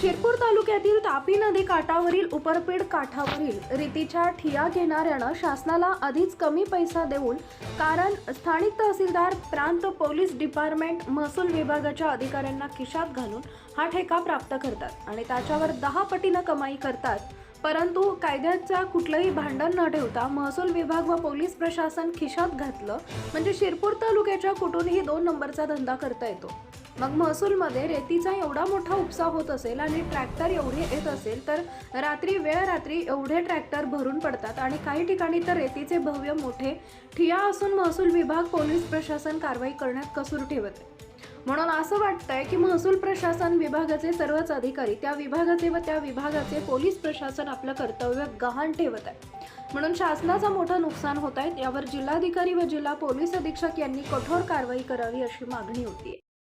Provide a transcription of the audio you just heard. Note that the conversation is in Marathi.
शिरपूर तालुक्यातील तापी नदी काठावरील उपरपेड काठावरील रीतीच्या ठिया घेणाऱ्यानं शासनाला आधीच कमी पैसा देऊन कारण स्थानिक तहसीलदार प्रांत पोलीस डिपार्टमेंट महसूल विभागाच्या अधिकाऱ्यांना खिशात घालून हा ठेका प्राप्त करतात आणि त्याच्यावर दहा पटीनं कमाई करतात. परंतु कायद्याचा कुठलंही भांडण न ठेवता महसूल विभाग व पोलीस प्रशासन खिशात घातलं म्हणजे शिरपूर तालुक्याच्या कुठूनही दोन नंबरचा धंदा करता येतो. मग महसूलमध्ये रेतीचा एवढा मोठा उपसा होत असेल आणि ट्रॅक्टर एवढे येत असेल तर रात्री वेळ रात्री एवढे ट्रॅक्टर भरून पडतात आणि काही ठिकाणी तर रेतीचे भव्य मोठे ठिया असून महसूल विभाग पोलीस प्रशासन कारवाई करण्यात कसूर ठेवत आहे. म्हणून असं वाटतंय की महसूल प्रशासन विभागाचे सर्वच अधिकारी त्या विभागाचे व त्या विभागाचे पोलीस प्रशासन आपलं कर्तव्य गहाण ठेवत आहे. म्हणून शासनाचं मोठं नुकसान होत आहे यावर जिल्हाधिकारी व जिल्हा पोलीस अधीक्षक यांनी कठोर कारवाई करावी अशी मागणी होती